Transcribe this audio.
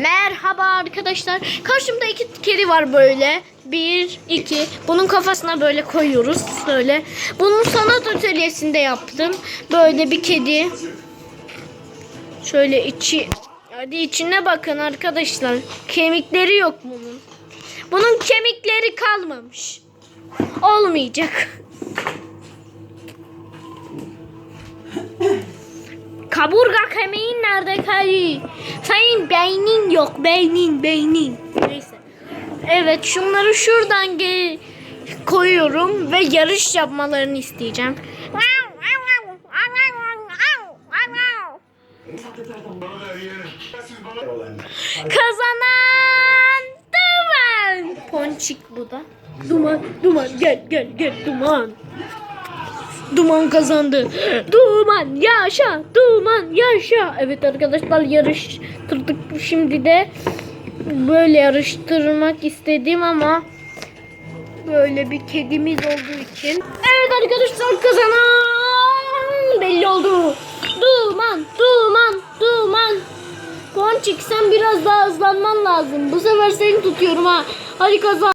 Merhaba arkadaşlar. Karşımda iki kedi var böyle. Bir, iki. Bunun kafasına böyle koyuyoruz. Böyle. Bunun sanat atölyesinde yaptım. Böyle bir kedi. Şöyle içi. Hadi içine bakın arkadaşlar. Kemikleri yok bunun. Bunun kemikleri kalmamış. Olmayacak. Kaburga kemiğin nerede kayı? Senin beynin yok. Beynin, beynin. Neyse. Evet şunları şuradan ge- koyuyorum ve yarış yapmalarını isteyeceğim. Kazanan Duman. Ponçik bu da. Duman, Duman gel gel gel Duman. Duman kazandı. Duman yaşa. Duman yaşa. Evet arkadaşlar yarıştırdık şimdi de böyle yarıştırmak istedim ama böyle bir kedimiz olduğu için. Evet arkadaşlar kazanan belli oldu. Duman, duman, duman. Ponçik sen biraz daha hızlanman lazım. Bu sefer seni tutuyorum ha. Hadi kazan.